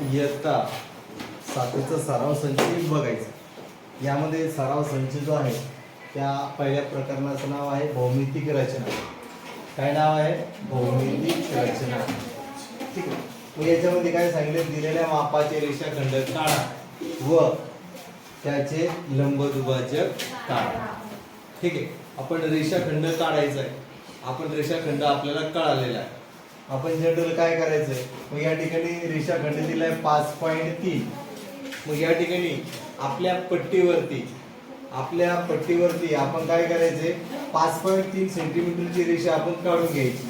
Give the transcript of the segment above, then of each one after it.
इयत्ता सातवीचा सराव संच बघायचा. यामध्ये सराव संच जो आहे त्या पहिल्या प्रकरणाचं नाव आहे भौमितिक रचना. काय नाव आहे? भौमितिक रचना. ठीक आहे. मग याच्यामध्ये काय सांगितलं? दिलेल्या मापाचे रेषाखंड काढा व त्याचे लंबदुभाजक काढा. ठीक आहे. आपण रेषाखंड काढायचा आहे. आपण रेषाखंड आपल्याला कळालेला आहे. आपण जनरल काय करायचंय मग या ठिकाणी रेषाखंड दिलाय पाच पॉईंट तीन. मग या ठिकाणी आपल्या पट्टीवरती आपल्या पट्टीवरती आपण काय करायचंय पाच पॉईंट तीन सेंटीमीटरची रेषा आपण काढून घ्यायची.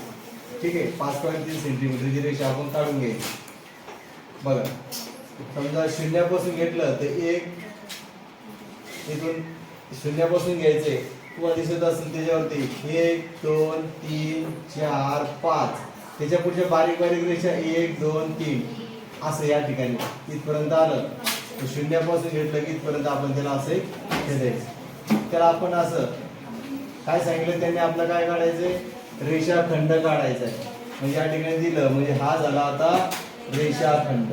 ठीक आहे? पाच पॉईंट तीन सेंटीमीटरची रेषा आपण काढून घ्यायची. बघा. समजा शून्यापासून घेतलं तर एक इथून शून्यापासून घ्यायचे. तुम्हाला दिसत असेल त्याच्यावरती एक दोन तीन चार पाच. त्याच्या पुढच्या बारीक बारीक रेषा एक दोन तीन. असं या ठिकाणी. इथपर्यंत आलं. तर शून्यापासून घेतलं की इथपर्यंत आपण त्याला असं एक खेळायचं त्याला आपण असं काय सांगितलं? त्यांनी आपलं काय काढायचंय? रेषाखंड काढायचा आहे म्हणजे या ठिकाणी दिलं. म्हणजे हा झाला आता रेषाखंड.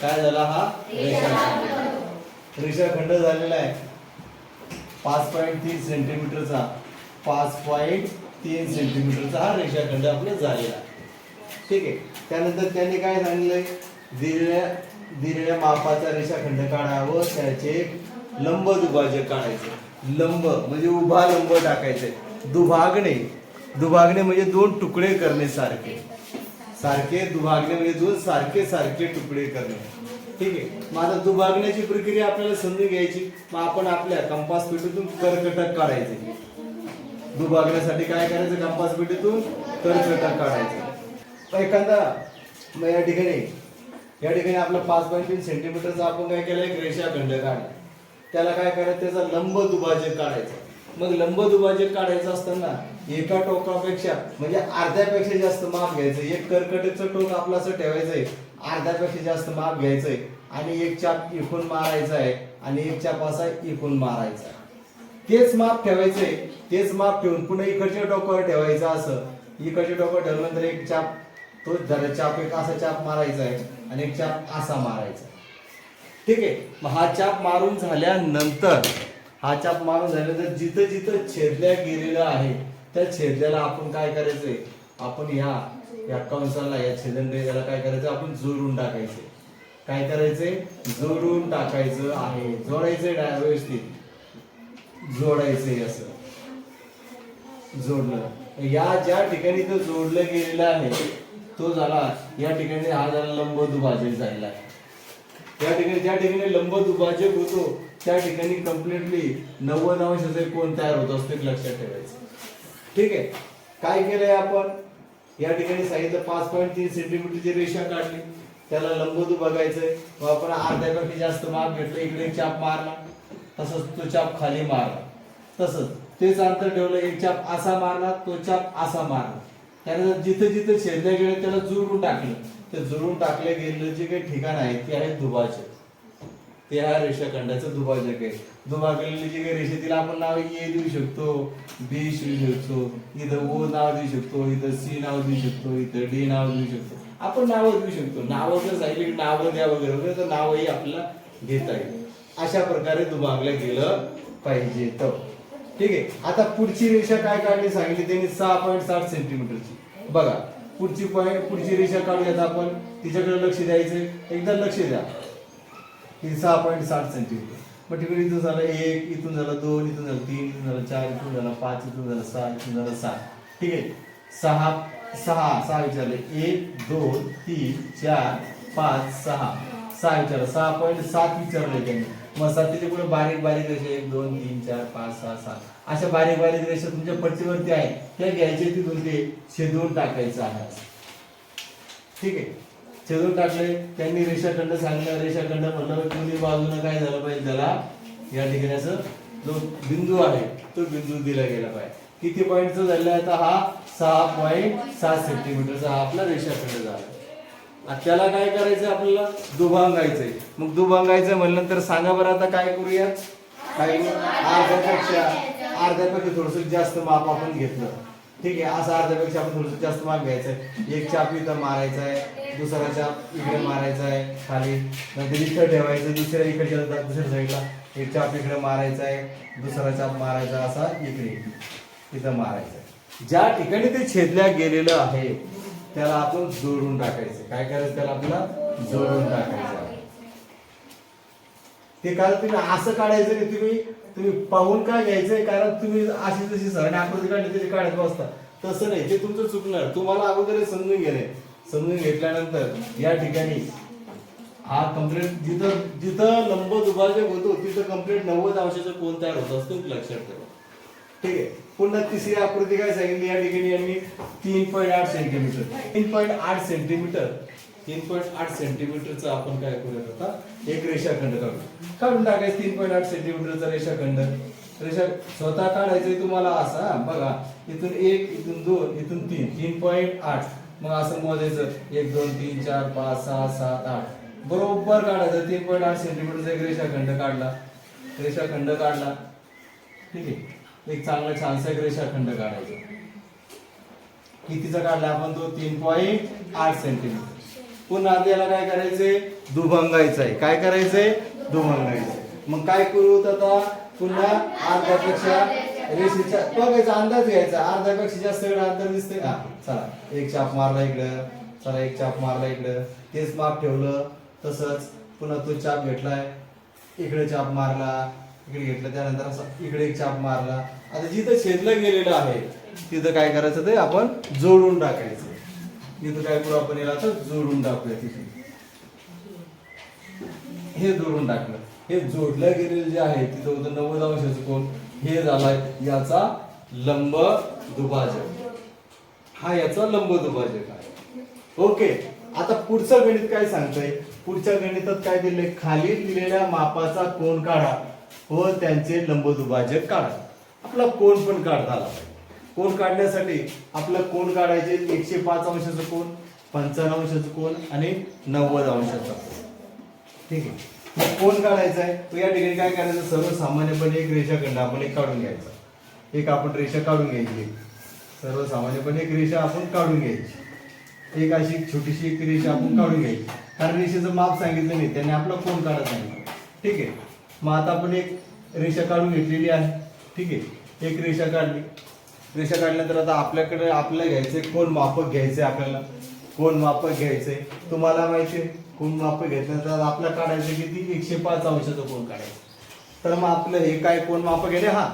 काय झाला हा? रेषाखंड. रेषाखंड झालेला आहे. पाच पॉईंट तीस सेंटीमीटरचा पाच पॉईंट तीन सेंटीमीटरचा हा रेषाखंड आपला झालेला. ठीक आहे. त्यानंतर त्यांनी काय सांगितलंय? दिलेल्या दिलेल्या मापाचा रेषाखंड काढावं त्याचे लंब दुभाजक काढायचे. लंब म्हणजे उभा लंब टाकायचे. दुभागणे. दुभागणे म्हणजे दोन तुकडे करणे सारखे. सारखे दुभागणे म्हणजे दोन सारखे सारखे तुकडे करणे. ठीक आहे. मग आता दुभागण्याची प्रक्रिया आपल्याला समजून घ्यायची. मग आपण आपल्या कंपास पेटीतून कर्कटक काढायचे. दुभागण्यासाठी काय करायचं? कंपास पेटीतून कर्कटक काढायचं. एखादा मग या ठिकाणी या ठिकाणी आपलं पाच पॉईंट तीन सेंटीमीटरचा आपण काय केलं एक रेषाखंड काढला. त्याला काय करायचं? त्याचा लंब दुभाजक काढायचा. मग लंब दुभाजक काढायचं असताना एका टोकापेक्षा म्हणजे अर्ध्यापेक्षा जास्त माप घ्यायचं. एक कर्कटकचं टोक आपलं असं ठेवायचंय. अर्ध्यापेक्षा जास्त माप घ्यायचंय. आणि एक चाप इकून मारायचा आहे. आणि एक चाप असा इकून मारायचा आहे. तेच माप ठेवायचंय तेच माप ठेवून पुन्हा इकडच्या डोक्यावर ठेवायचं असं. इकडच्या डोक्यावर ठेवल्यानंतर एक चाप तो जरा चाप एक असा चाप मारायचा आहे आणि एक चाप असा मारायचा. ठीक आहे? मग हा चाप मारून झाल्यानंतर हा चाप मारून झाल्यानंतर जिथं जिथं छेदल्या गेलेलं आहे त्या छेदल्याला आपण काय करायचंय? आपण ह्या या कंसाला या छेदन त्याला काय करायचं? आपण जोडून टाकायचे. काय करायचंय? जोडून टाकायचं आहे. जोडायचंय ना व्यवस्थित. जोडायचंय असं. जोडलं. या ज्या ठिकाणी तो जोडलं गेलेलं आहे तो झाला या ठिकाणी हा झाला लंब दुभाजक झालेला आहे. त्या ठिकाणी ज्या ठिकाणी लंब दुभाजक होतो त्या ठिकाणी कम्प्लिटली नव्वद अंशाचे कोण तयार होत असतो लक्षात ठेवायचं. ठीक आहे? काय केलंय आपण? या ठिकाणी सांगितलं पाच पॉईंट तीन सेंटीमीटरची रेषा काढली. त्याला लंबदू बघायचंय मग आपण अर्ध्यापेक्षा जास्त माप घेतलं. इकडे चाप मारला. तसंच तो चाप खाली मारला तसंच तेच अंतर ठेवलं एक चाप असा मारला तो चाप असा मारला त्यानंतर जिथं जिथं छेदल्या गेले त्याला जुळून टाकलं. ते जुळून टाकले गेलेलं जे काही ठिकाण आहे ते आहे दुबाचे ते हा रेषाखंडाचं दुभाजक आहे. दुभागलेली जी काही रेषा तिला आपण नाव ए देऊ शकतो बी देऊ शकतो इथं ओ नाव देऊ शकतो इथं सी नाव देऊ शकतो इथं डी नाव देऊ शकतो. आपण नावं देऊ शकतो. नावं जर सांगितली की नावं द्या वगैरे वगैरे तर नावही आपल्याला घेता येईल. अशा प्रकारे दुभागलं गेलं पाहिजे तर. ठीक आहे. आता पुढची रेषा काय काढली सांगितली? त्यांनी सहा पॉईंट साठ सेंटीमीटरची बघा पुढची पॉईंट पुढची रेषा काढूयात आपण. तिच्याकडे लक्ष द्यायचं. एकदा लक्ष द्या. ही सहा पॉईंट साठ सेंटीमीटर मग तिकडे इथून झालं एक इथून झालं दोन इथून झालं तीन इथून झालं चार इथून झालं पाच इथून झालं सहा इथून झालं सात. ठीक आहे? सहा सहा सहा विचारले. एक दोन तीन चार पाच सहा. सहा विचारलं. सहा पॉईंट सात विचारले त्यांनी. मग तिथे पुढे बारीक बारीक रेषा एक दोन तीन चार पाच सहा सात. अशा बारीक बारीक रेषा तुमच्या पट्टीवरती आहे त्या घ्यायचे तिथून ते छेदून टाकायचं आहे ठीक आहे? छेदून टाकले त्यांनी रेषाखंड सांगितलं रेषाखंड म्हणलं दोन्ही बाजूने काय झालं पाहिजे त्याला? या ठिकाणी असं जो बिंदू आहे तो बिंदू दिला गेला पाहिजे. किती पॉईंटचा झाला आता हा? सहा पॉईंट सात सेंटीमीटरचा हा आपला रेषाखंड झाला. त्याला काय करायचं आपल्याला? दुभांगायचंय. मग दुभांगायचं म्हणल्यानंतर सांगा बरं आता काय करूया काय अर्ध्यापेक्षा अर्ध्यापेक्षा थोडस जास्त माप आपण घेतलं. ठीक आहे असं अर्ध्यापेक्षा आपण थोडस जास्त माप घ्यायचं आहे एक चाप इथं मारायचा आहे दुसरा चाप इकडे मारायचा आहे खाली. नंतर इथं ठेवायचं दुसऱ्या इकडे दुसऱ्या साईडला. एक चाप इकडे मारायचा आहे दुसरा चाप मारायचा असा इकडे. इथं मारायचा आहे. ज्या ठिकाणी ते छेदल्या गेलेलं आहे त्याला आपण जोडून टाकायचं. काय करायचं त्याला आपल्याला? जोडून टाकायचं. ते कारण तुम्ही असं काढायचं नाही. तुम्ही तुम्ही पाहून काय घ्यायचंय? कारण तुम्ही अशी जशी सरणी आकृती काढली तरी काढत बसता. तसं नाही. ते तुमचं चुकणार. तुम्हाला अगोदर समजून घेणे. समजून घेतल्यानंतर या ठिकाणी हा कंप्लेंट जिथं जिथं लंब दुभाजक होतो तिथं कंप्लेंट नव्वद अंशाचा कोण तयार होत असतो लक्षात ठेवा. ठीक आहे. पुन्हा तिसरी आकृती काय सांगितली? या ठिकाणी यांनी तीन पॉईंट आठ सेंटीमीटर तीन पॉईंट आठ सेंटीमीटर तीन पॉईंट आठ सेंटीमीटरचं आपण काय करूयात आता? एक रेषाखंड काढू. काढून टाकायचं तीन पॉईंट आठ सेंटीमीटरचा रेषाखंड. रेषा स्वतः काढायचंय तुम्हाला असा बघा. इथून एक इथून दोन इथून तीन. तीन पॉईंट आठ. मग असं मोजायचं. एक दोन तीन चार पाच सहा सात आठ. बरोबर काढायचं. तीन पॉईंट आठ सेंटीमीटरचा एक रेषाखंड काढला. रेषाखंड काढला. ठीक आहे. एक चांगला छानसा एक रेषाखंड काढायचा. कितीचा काढला आपण तो? तीन पॉईंट आठ सेंटीमीटर पुन्हा त्याला काय करायचंय? दुभंगायचं आहे काय करायचंय? दुभंगायचं मग काय करू आता? पुन्हा अर्ध्यापेक्षा रेषेच्या बघायचा अंदाज घ्यायचा. अर्ध्यापेक्षा जास्त वेळ अंतर दिसतंय हा चला एक चाप मारला इकडं. चला एक चाप मारला इकडं. तेच माप ठेवलं. तसंच पुन्हा तो चाप घेतलाय. इकडे चाप मारला. इकडे घेतलं त्यानंतर असं इकडे एक चाप मारला. आता जिथं छेदलं गेलेलं आहे तिथं काय करायचं ते आपण जोडून टाकायचं. इथं काय करू आपण याला तर जोडून टाकूया तिथे. हे जोडून टाकलं. हे जोडलं गेलेलं जे आहे तिथं होतं नव्वद अंशाचं कोण हे झालाय याचा लंब दुभाजक. हा याचा लंब दुभाजक आहे. ओके. आता पुढचं गणित काय सांगतंय? पुढच्या गणितात काय दिले खाली दिलेल्या मापाचा कोण काढा. व त्यांचे लंबदुभाजक काढा. आपला कोण पण काढता आला पाहिजे. कोण काढण्यासाठी आपलं कोण काढायचे? एकशे पाच अंशाचं कोण पंचावन्न अंशाचं कोण आणि नव्वद अंशाचा कोण. ठीक आहे? मग कोण काढायचा आहे? या ठिकाणी काय करायचं? सर्वसामान्यपणे एक रेषाखंड आपण एक काढून घ्यायचा. एक आपण रेषा काढून घ्यायची. सर्वसामान्यपणे एक रेषा आपण काढून घ्यायची. एक अशी छोटीशी एक रेषा आपण काढून घ्यायची. कारण रेषेचं माप सांगितलं नाही. त्याने आपला कोण काढत नाही. ठीक आहे? मग आता आपण एक रेषा काढून घेतलेली आहे. ठीक आहे? एक रेषा काढली. रेषा काढल्यानंतर आता आपल्याकडे आपल्याला आहे कोण मापक घ्यायचे आपल्याला? कोण मापक घ्यायचे तुम्हाला माहिती आहे कोण मापक घेतल्यानंतर आपल्याला काढायचं किती? एकशे पाच अंशाचं कोण काढायचं तर मग आपलं हे काय कोण मापक घेणे हा.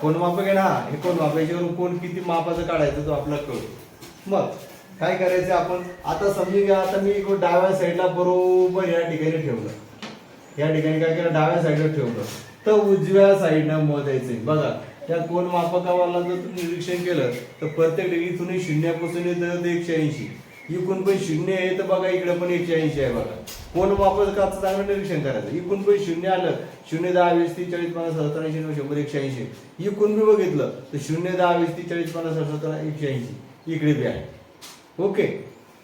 कोण मापक आहे ना? हा हे कोण माप याच्यावरून कोण किती मापाचं काढायचं तो आपला कळू मग काय करायचं आपण? आता समजून घ्या आता मी डाव्या साईडला बरोबर या ठिकाणी ठेवलं. या ठिकाणी काय केलं? डाव्या साईडला ठेवलं. तर उजव्या साईडनं मोजायचंय बघा त्या कोण मापकावाला जर तुम्ही निरीक्षण केलं तर प्रत्येक इथून शून्यापासून येतं ते एकशे ऐंशी. इकून पण शून्य आहे तर बघा इकडे पण एकशे ऐंशी आहे बघा. कोण मापकाचं चांगलं निरीक्षण करायचं? इकून पण शून्य आलं शून्य दहा वीस तीस चाळीस पन्नास सत्तर ऐंशी नऊ शंभर एकशे ऐंशी. इकून बी बघितलं तर शून्य दहा वीस तीस चाळीस पन्नास सत्तर एकशे ऐंशी. इकडे बी आहे. ओके?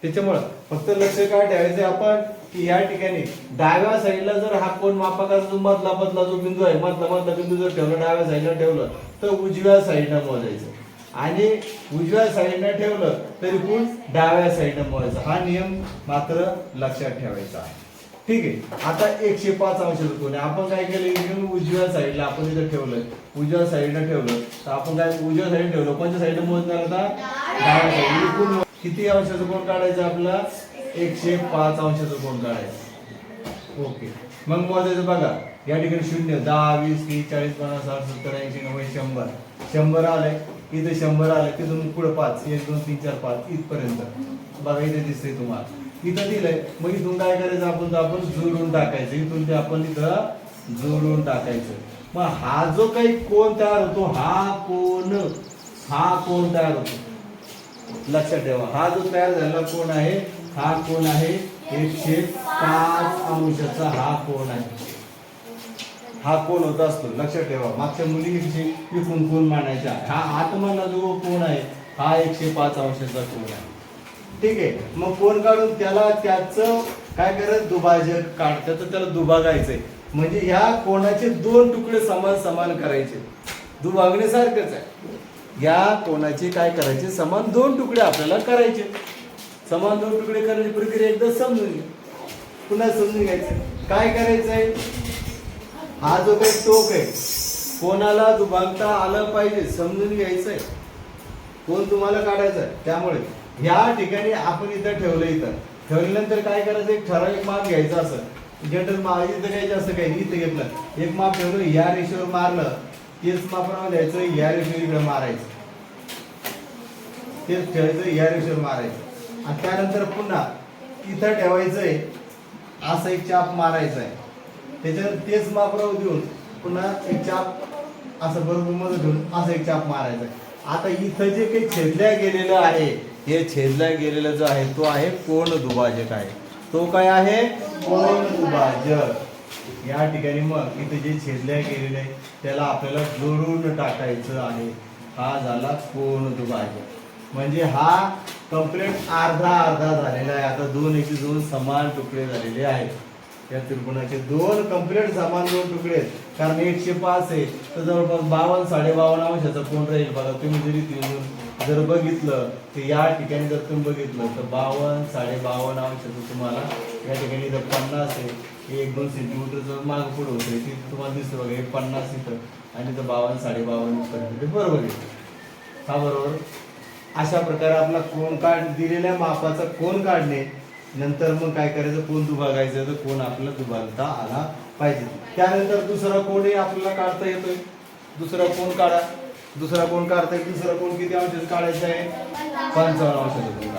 त्याच्यामुळं फक्त लक्ष काय ठेवायचं आपण की या ठिकाणी डाव्या साईडला जर हा कोण मापकाचा जो मधला मधला जो बिंदू आहे मधला मधला बिंदू जर ठेवला डाव्या साईडला ठेवलं तर उजव्या साईडला मोजायचं. आणि उजव्या साईडनं ठेवलं तरी कोण डाव्या साईडनं मोजायचं. हा नियम मात्र लक्षात ठेवायचा आहे. ठीक आहे. आता एकशे पाच अंश कोण आहे? आपण काय केलं? उजव्या साईडला आपण तिथं ठेवलंय उजव्या साईडला ठेवलं. तर आपण काय उजव्या साईड ठेवलं? कोणत्या साईडला मोजणार आता? डाव्या साईड किती अंशाचा कोण काढायचं आपला? एकशे पाच अंशाचा कोण काढायचं? ओके. मग मोजायचं बघा. या ठिकाणी शून्य दहा वीस तीस चाळीस पन्नास साठ सत्तर ऐंशी नव्वद शंभर. शंभर आलंय. इथे शंभर आलंय. तिथून पुढे पाच एक दोन तीन चार पाच इथपर्यंत. बघा इथे दिसतंय तुम्हाला. इथं दिलंय. मग इथून काय करायचं? आपण तर आपण जोडून टाकायचं. इथून ते आपण इथं जोडून टाकायचं. मग हा जो काही कोण तयार होतो हा कोण? हा कोण तयार होतो? लक्षात ठेवा. हा जो तयार झालेला कोण आहे? हा कोण आहे? एकशे पाच अंशाचा हा कोण आहे? हा कोण होता असतो? लक्षात ठेवा. मागच्या मुलीविषयी विकून कोण मानायचा हा आत्माला जो कोण आहे हा एकशे पाच अंशाचा कोण आहे? ठीक आहे. मग कोण काढून त्याला त्याचं काय करत? दुभाजक काढ त्याचं त्याला दुभागायचंय. म्हणजे ह्या कोणाचे दोन तुकडे समान समान करायचे. दुभागण्यासारखंच आहे. या कोणाचे काय करायचे? समान दोन तुकडे आपल्याला करायचे. समान दोन तुकडे करायची प्रक्रिया एकदा समजून घ्या. पुन्हा समजून घ्यायचं. काय करायचंय? हा जो काही टोक आहे कोणाला दुभागता आलं पाहिजे समजून घ्यायचंय. कोण तुम्हाला काढायचं आहे त्यामुळे. ह्या ठिकाणी आपण इथं ठेवलं इथं. ठेवल्यानंतर काय करायचं एक ठराविक माप घ्यायचं असं. जनरल माप इथं घ्यायचं असं काही नाही, इथं घेतलं. एक माप ठेवलं या रेषेवर मारलं. तेच माप द्यायचं या रेषेवर इकडे मारायचं. तेच ठेवायचं या रेषेवर मारायचं. आणि त्यानंतर पुन्हा इथं ठेवायचंय असा एक चाप मारायचा आहे त्याच्यावर तेच मापराव देऊन पुन्हा एक चाप असं बरोबर मध्ये घेऊन असा एक चाप मारायचा आहे आता इथं जे काही छेदल्या गेलेलं आहे हे छेदल्या गेलेलं जो आहे तो आहे कोण दुभाजक आहे? तो काय आहे? कोण दुभाजक. या ठिकाणी मग इथे जे छेदल्या गेलेलं आहे त्याला आपल्याला जोडून टाकायचं आहे. हा झाला कोण दुभाजक म्हणजे हा कंप्लीट अर्धा अर्धा झालेला आहे. आता दोन एकशे दोन समान तुकडे झालेले आहेत. या त्रिकोणाचे दोन कंप्लीट समान दोन तुकडे आहेत. कारण एकशे पाच आहे. तर जवळपास बावन्न साडेबावन्न अंशाचा कोण राहील बघा. तुम्ही जरी तिथून जर बघितलं तर या ठिकाणी जर तुम्ही बघितलं तर बावन्न साडेबावन्न अंशाचं तुम्हाला या ठिकाणी जर पन्नास आहे एक दोन सेंटीमीटरचं माग पुढं होतं. ते तुम्हाला दिसतं बघा एक पन्नास इथं आणि तर बावन्न साडेबावन्न पर्यंत. ते बरोबर आहे. हा बरोबर. अशा प्रकारे आपला कोण काढ दिलेल्या मापाचा कोण काढणे नंतर मग काय करायचं? कोण दुभागायचं तर कोण आपल्याला दुभागता आला पाहिजे. त्यानंतर दुसरा कोणही आपल्याला काढता येतोय? दुसरा कोण काढा? दुसरा कोण काढता येईल दुसरा कोण किती अंशाचा काढायचा आहे? पंचावन्न अंशाचा कोण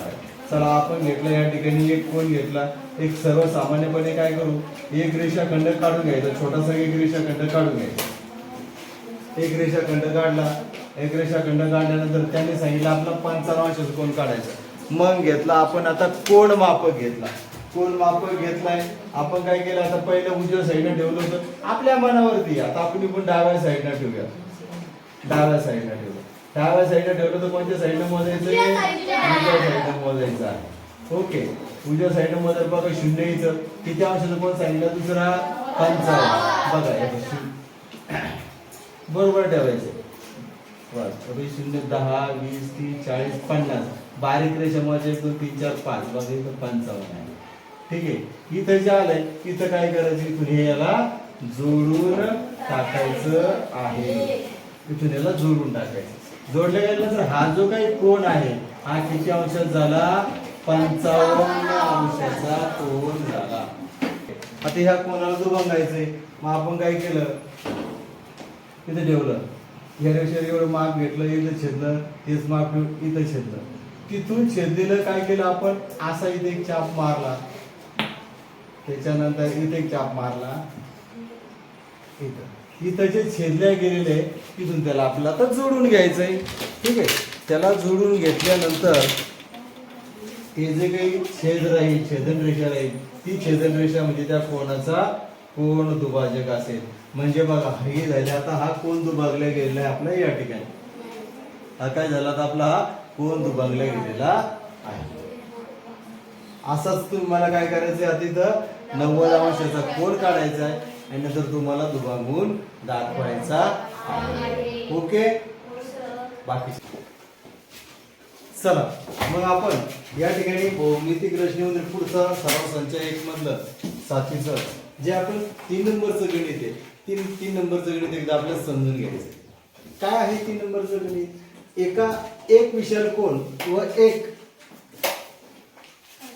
चला आपण घेतला या ठिकाणी एक कोण घेतला. एक सर्वसामान्यपणे काय करू? एक रेषाखंड काढून घ्यायचा छोटासा एक रेषाखंड काढून घ्यायचा. एक रेषाखंड काढला एक रेषाखंड काढल्यानंतर त्यांनी सांगितलं आपला पंचावन्न कोण काढायचा? मग घेतला आपण आता कोण मापक घेतला? कोण मापक घेतलाय? आपण काय केलं? आता पहिलं उजव्या साईडनं ठेवलं होतं. आपल्या मनावरती आता आपण पण डाव्या साईडनं ठेवूया. डाव्या साईडनं ठेवूया. डाव्या साईडनं ठेवलं तर कोणत्या साईडनं मोजायचं? उजव्या side ला. उजव्या साईडनं मोजायचं आहे. ओके. उजव्या साईडनं मोजायचं बघा शून्य इथं. किती अंशाचं कोण सांगितलं दुसरा पंचावन्न. बघा. बरोबर ठेवायचं. बस शून्य दहा वीस तीस चाळीस पन्नास. बारीक रेषामध्ये एक दोन तीन चार पाच. बघा इथं पंचावन्न आहे. ठीक आहे. इथं जे आलंय इथं काय करायचं? इथून हे याला जोडून टाकायचं आहे. इथून याला जोडून टाकायचं. जोडल्या गेल्यानंतर हा जो काही कोण आहे हा किती अंशात झाला? पंचावन्न अंशाचा कोण झाला. आता ह्या कोणाला जो बघायचंय मग आपण काय केलं? इथं ठेवलं. या एवढं माप घेतलं इथं छेदलं तेच माप इथं छेदलं. तिथून छेदलेलं काय केलं आपण? असा इथे एक चाप मारला. त्याच्यानंतर इथे एक चाप मारला. इथं. इथं जे छेदल्या गेलेले आहे, तिथून त्याला आपल्याला आता जोडून घ्यायचं आहे ठीक आहे? त्याला जोडून घेतल्यानंतर ते जे काही छेद राहील छेदन रेषा राहील ती छेदन रेषा म्हणजे त्या कोणाचा? कोण दुभाजक असेल? म्हणजे बघा हे झाले आता हा कोण दुभागला गेलेला आहे आपला या ठिकाणी. हा काय झाला तर आपला? हा कोण दुभागला गेलेला आहे. असाच तुम्हाला काय करायचं आहे तिथं नव्वद अंशाचा कोण काढायचा आहे आणि नंतर तुम्हाला दुभागून दाखवायचा ओके? बाकी चला मग आपण या ठिकाणी भौमितिक रचनेमध्ये पुढचा सराव संच एक मधलं साथीचं जे आपण तीन नंबरचं गणित आहे तीन तीन नंबरचं गणित एकदा आपल्याला समजून घ्यायचं काय आहे तीन नंबरचं गणित? एका एक विशाल कोण व एक.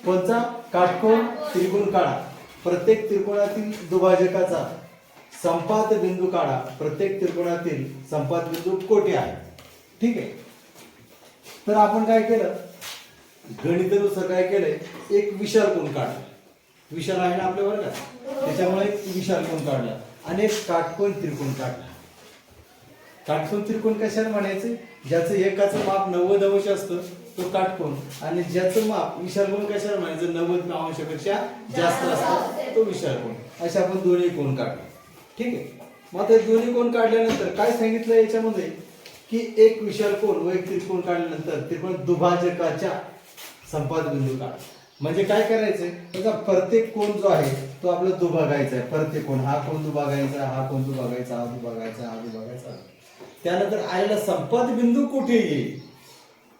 कोणचा? काटकोण त्रिकोण काढा प्रत्येक त्रिकोणातील दुभाजकाचा संपात बिंदू काढा. प्रत्येक त्रिकोणातील संपात बिंदू कोठे आहे? ठीक आहे? तर आपण काय केलं? गणितानुसार काय केलंय? एक विशाल कोण काढला. विशाल आहे ना आपल्या वर्गात? त्याच्यामुळे एक विशाल कोण काढला. आणि एक काटकोण त्रिकोण काढला. काटकोण त्रिकोण कशाला म्हणायचे? ज्याचं एकाचं माप नव्वद अंश असतं. तो काटकोण आणि ज्याचं माप विशाल कोण कशाला म्हणायचं? नव्वद अंशापेक्षा जास्त असतं. तो विशाल कोण. असे आपण दोन्ही कोण काढले ठीक आहे. मग आता हे दोन्ही कोण काढल्यानंतर काय सांगितलं याच्यामध्ये? की एक विशाल कोण व एक त्रिकोण काढल्यानंतर त्रिकोण दुभाजकाच्या संपाद बिंदू काढ म्हणजे काय करायचंय? त्याचा प्रत्येक कोण जो आहे तो आपला दुभागायचा आहे. प्रत्येक कोण. हा कोण दुभागायचा हा कोण दुभागायचा हा दुभागायचा हा दुभागायचा. त्यानंतर आलेला संपाद बिंदू कुठे येईल?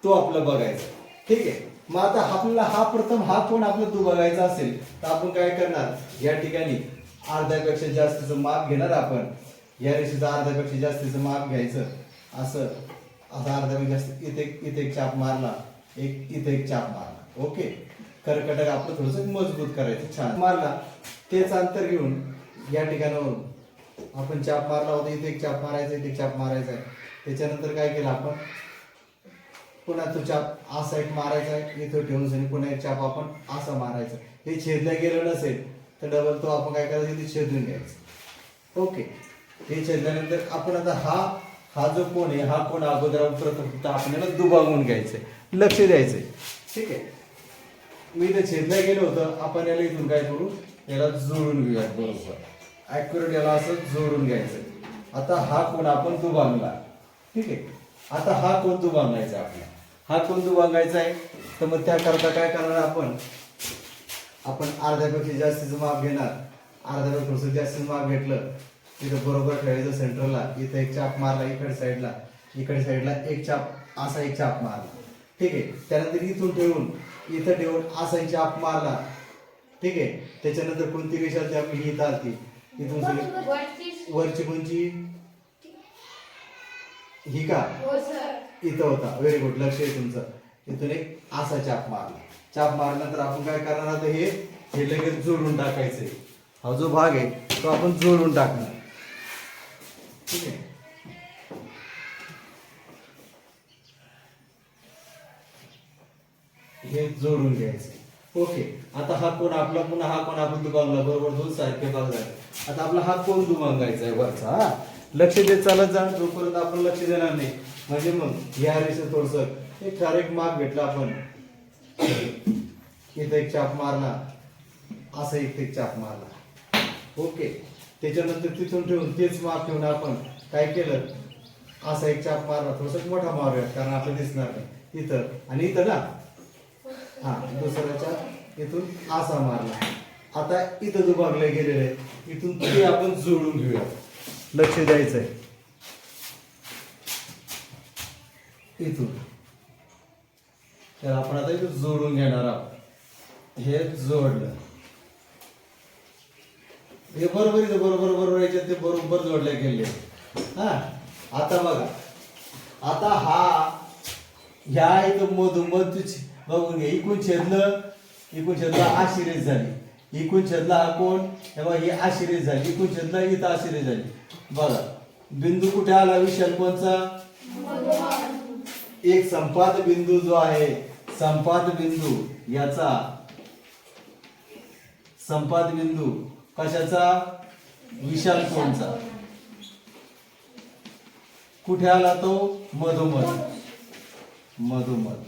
तो आपला बघायचा. ठीक आहे? मग आता आपल्याला हा प्रथम हा कोण आपला तू बघायचा असेल तर आपण काय करणार? या ठिकाणी अर्ध्यापेक्षा जास्तीचं माप घेणार आपण. या रेषेचं अर्ध्यापेक्षा जास्तीचं माप घ्यायचं. असं. असं अर्ध्यापेक्षा जास्त इथे इथे एक चाप मारला. एक इथे एक चाप मारला. ओके? कर्कटक आपलं थोडस मजबूत करायचं. छान. मारला. तेच अंतर घेऊन या ठिकाणावरून आपण चाप मारला होता. इथे एक चाप मारायचा इथे एक चाप मारायचा. आहे त्याच्यानंतर काय केलं आपण? पुन्हा तो चाप असा एक मारायचा आहे इथं ठेवून आणि पुन्हा एक चाप आपण असा मारायचा. हे छेदल्या गेलं नसेल तर डबल तो आपण काय करायचं इथे छेदून घ्यायचं. ओके. हे छेदल्यानंतर आपण आता हा हा जो कोण आहे हा कोण अगोदर आपण प्रथम आपल्याला दुभागून घ्यायचंय. लक्ष द्यायचंय. ठीक आहे? मी इथे छेदल्या गेलो होतं आपण याला इथून काय करू? याला जोडून घेऊयात बरोबर. ऍक्युरेट याला असं जोडून घ्यायचं आता हा कोण आपण दुभागला ठीक आहे? आता हा कोण दुभागायचा आपला. हा कोण दुभागायचा आहे. तर मग त्याकरता काय करणार आपण? आपण अर्ध्यापेक्षा जास्तीचं माप घेणार. अर्ध्यापेक्षा जास्तीचं माप घेतलं. तिथं बरोबर ठेवायचं सेंटरला इथं एक चाप मारला इकडे साईडला इकडे साईडला एक चाप असा एक चाप मारला. ठीक आहे? त्यानंतर इथून ठेवून इथं ठेवून असा एक चाप मारला. ठीक आहे? त्याच्यानंतर कोणती रेषा ती आपली ही इथं आलती. इथून वरची कोणची? ही का? हो इथं होता. व्हेरी गुड लक्ष आहे तुमचं. इथून एक असा चाप मारला. चाप मारल्यानंतर आपण काय करणार आता हे? हे लगेच जोडून टाकायचंय हा जो भाग आहे तो आपण जोडून टाकणार. ठीक आहे? हे जोडून घ्यायचं ओके आता हा कोण आपला पुन्हा हा कोण आपण दुभागला बरोबर दोन सारखे भाग झाले. आता आपला हा कोण दुभागायचा आहे वरचा लक्ष देत चालत जा जोपर्यंत आपण लक्ष देणार नाही. म्हणजे मग या रेषेत थोडस एक ठराविक माप भेटला आपण. इथं एक चाप मारला. असं एक एक चाप मारला. ओके. त्याच्यानंतर तिथून ठेवून तेच माग ठेवून आपण काय केलं? असा एक चाप मारला. थोडस मोठा मारूया कारण आपलं दिसणार नाही. इथं. आणि इथं ना? हा दुसऱ्याच्या इथून असा मारला. आता इथं दुभागले गेलेले इथून ते आपण जोडून घेऊया लक्ष द्यायचं आहे इथून. तर आपण आता इथं जोडून घेणार आहोत. हे जोडलं. हे बरोबर इथं बरोबर बरोबर याच्यात ते बरोबर जोडले गेले. हा? आता बघा. आता हा ह्या इथं मधोमध तुझ बघून घे. इकून छेदलं. इकून छेदला. आशिरीज झाली. इकून छेदला हा कोण तेव्हा ही आशिरी झाली. इकून छेदला इथं आशिरीज झाली. बघा बिंदू कुठे आला? विशाल कोणचा? एक संपाद बिंदू जो आहे संपाद बिंदू याचा. संपाद बिंदू कशाचा? विशाल कोणचा? कुठे आला तो? मधोमध. मधोमध.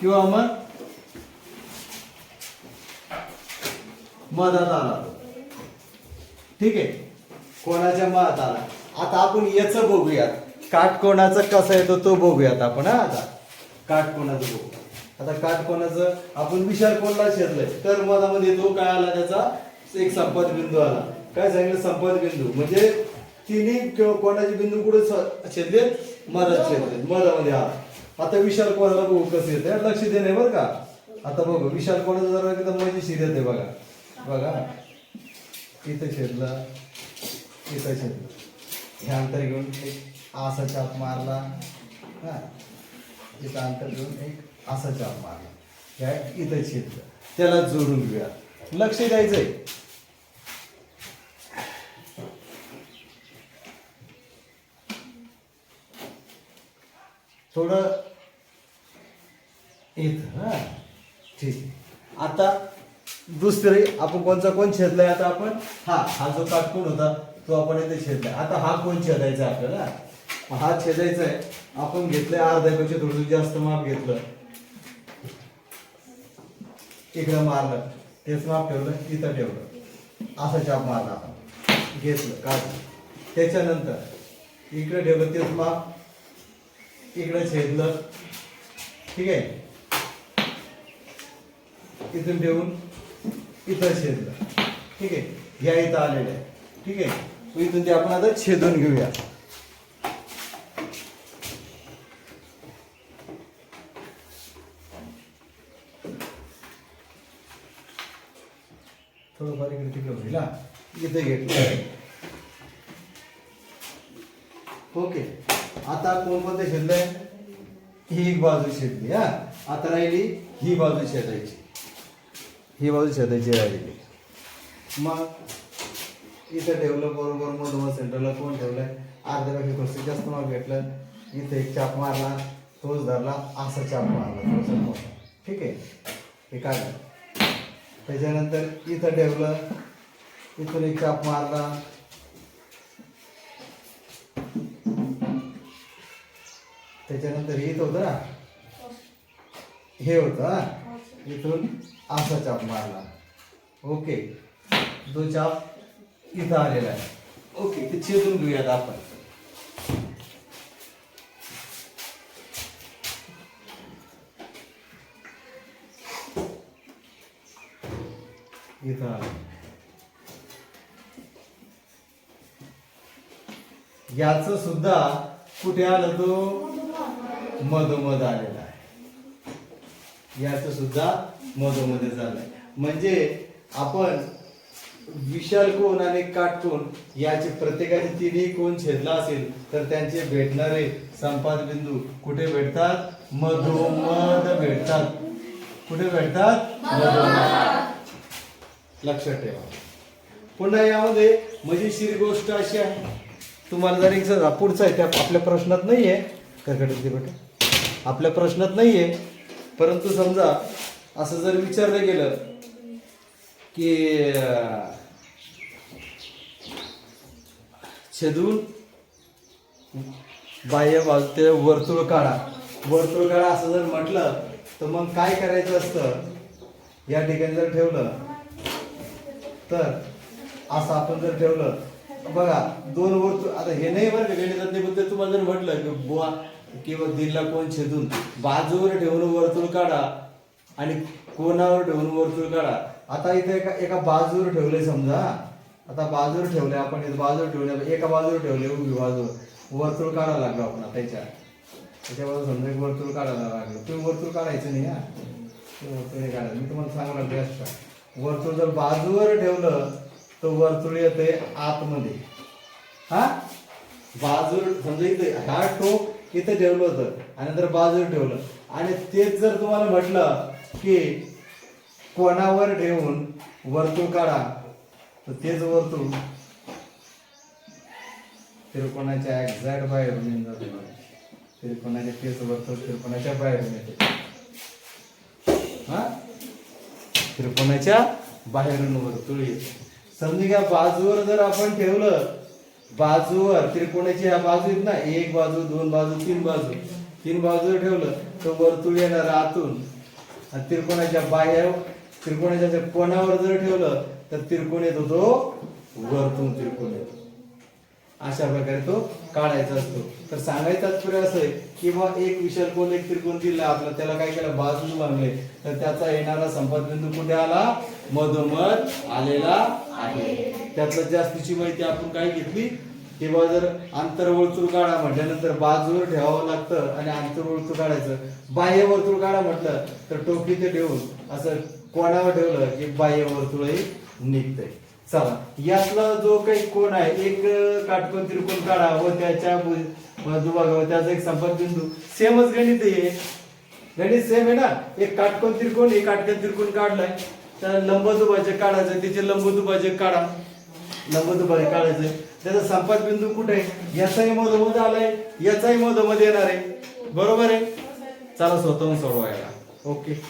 किंवा मग मधात आला तो. ठीक आहे? कोणाच्या मधात आला? आता आपण याच बघूयात. काटकोणाचं कसा येतो तो बघूयात आपण हा आता. काटकोणाचं बघू आता काटकोणाचं आपण विशाल कोणला छेदलंय तर मधामध्ये तो काय आला त्याचा? एक संपद बिंदू आला. काय सांगितलं? संपद बिंदू म्हणजे तिन्ही किंवा कोणाचे बिंदू कुठे छेदले मधात छेदले मधामध्ये आला. आता विशाल कोणाला बघू कसं येते लक्ष देणे बरं का. आता बघू. विशाल कोणाचं जरा एकदम मजेशीर येते बघा. बघा. इथं छेदलं इथं छेदलं हे अंतर घेऊन एक असा चाप मारला. हा. इथं अंतर घेऊन एक असा चाप मारला. ह्या इथं छेदलं त्याला जोडून घेऊया. लक्ष द्यायचंय. थोडं इथं हा. ठीक आता दुसरे आपण कोणचा कोण छेदलाय आता आपण? हा हा जो काटकोण होता तो आपण इथे छेदलाय. आता हा कोण छेदायचा आहे आपल्याला? हा छेदायचा आहे. आपण घेतलंय अर्ध्यापेक्षा थोडं जास्त माप घेतलं. इकडं मारलं. तेच माप ठेवलं इथं ठेवलं. असा चाप मारला आपण. घेतलं काढलं. त्याच्यानंतर इकडं ठेवलं तेच माप. इकडं छेदलं. ठीक आहे? इथून ठेवून इथं छेदलं ठीक आहे? ह्या इथं आलेल्या ठीक आहे? इथून ते आपण आता छेदून घेऊया. थोडंफार इकडे तिकडे होईल ना इथे घेतलं ओके. आता कोणकोणतं शिरलंय ही एक बाजू छेदली हा. आता राहिली ही बाजू छेदायची. ही बाजू शेताची राहिलेली. मग इथं ठेवलं बरोबर मधोमध सेंटरला कोण ठेवलंय? अर्ध्यापेक्षा कसं जास्त माग भेटलं. इथे एक चाप मारला तोच धरला असा चाप मारला थोडासा मोठा ठीक आहे? हे काढलं. त्याच्यानंतर इथं ठेवलं इथून एक चाप मारला. त्याच्यानंतर हे इथं होतं ना? हे होतं इथून असा चाप मारला. ओके. जो चाप इथं आलेला आहे. ओके ते छेदून घेऊयात आपण. इथं आलं. याच सुद्धा कुठे आलं तो? मधोमध आलेला याचं सुद्धा मधोमध्ये झालंय. म्हणजे आपण विशाल कोण आणि काटकोण याचे प्रत्येकाचे तिन्ही कोण छेदला असेल तर त्यांचे भेटणारे संपाद बिंदू कुठे भेटतात? मधोमध भेटतात. कुठे भेटतात? मधोमध. लक्षात ठेवा. पुन्हा यामध्ये म्हणजे मजेशीर गोष्ट अशी आहे. तुम्हाला जर एक जर पुढचा आहे त्या आपल्या प्रश्नात नाहीये. कर्कट ते आपल्या प्रश्नात नाहीये. परंतु समजा असं जर विचारलं गेलं की छेदून बाह्य बाजू ते वर्तुळ काढा. वर्तुळ काढा असं जर म्हटलं तर मग काय करायचं असतं? या ठिकाणी जर ठेवलं तर असं आपण जर ठेवलं बघा दोन वर्तुळ आता हे नाही बरं का गणितातले बद्दल तुम्हाला जर म्हटलं की बुवा किंवा दिलला कोण छेदून? बाजूवर ठेवून वर्तुळ काढा आणि कोणावर ठेवून वर्तुळ काढा. आता इथे एका एका बाजूवर ठेवले समजा. आता बाजूवर ठेवले आपण इथे बाजूवर ठेवले एका बाजूवर ठेवले उभी बाजूवर. वर्तुळ काढायला लागलो आपण त्याच्या त्याच्यावर समजा एक वर्तुळ काढायला लागलो. ते वर्तुळ काढायचं नाही हा? ते वर्तुळ नाही काढायचं. मी तुम्हाला सांगणार बेस्ट वर्तुळ जर बाजूवर ठेवलं तर वर्तुळ येते आतमध्ये. हा? बाजूवर समजा इथे हा टोक इथं ठेवलं होतं. आणि नंतर बाजूला ठेवलं. आणि तेच जर तुम्हाला म्हटलं की कोणावर ठेवून वर्तुळ काढा तर तेच वर्तुळ त्रिकोणाच्या एक्झॅक्ट बाहेरून येऊन जाते त्रिकोणाच्या तेच वर्तुळ त्रिकोणाच्या बाहेरून येते. हा? त्रिकोणाच्या बाहेरून वर्तुळ येते. समजा घ्या बाजूवर जर आपण ठेवलं बाजूवर त्रिकोणाची ह्या बाजू आहेत ना एक बाजू दोन बाजू तीन बाजू. तीन बाजू ठेवलं तर वर्तुळ येणार आतून. आणि त्रिकोणाच्या बाह्य त्रिकोणाच्या कोणावर जर ठेवलं तर त्रिकोण येतो तो वरतून त्रिकोण येतो. अशा प्रकारे तो काढायचा असतो. तर सांगायचा तात्पर्य असं आहे की बा एक विशाल कोण एक त्रिकोण दिला आपला त्याला काय केलं? बाजू बांधले. तर त्याचा येणारा संपाद बिंदू कुठे आला. मधोमध आलेला आहे. त्यातलं जास्तीची माहिती आपण काय घेतली? किंवा जर आंतरवर्तुळ काढा म्हटल्यानंतर बाजूवर ठेवावं लागतं आणि आंतरवर्तुळ काढायचं. बाह्य वर्तुळ काढा म्हटलं तर टोपी ते ठेवून असं कोणावर ठेवलं? की बाह्य वर्तुळही निघतंय. चला. यातला जो काही कोण आहे एक काटकोन त्रिकोण काढा व त्याच्या बाजूभागावर त्याचा एक संपर्क बिंदू. सेमच गणित आहे गणित सेम आहे ना? एक काटकोन त्रिकोण एक काटकोन त्रिकोण काढलाय. लंब लंबदुभाजक काढायचं त्याचे लंबदुभाजक काढा. लंबदुभाजक काढायचं. त्याचा संपर्क बिंदू कुठे आहे? याचाही मधोमध आलाय. याचाही मधोमध येणार आहे. बरोबर आहे? चला स्वतःहून सोडवायला. ओके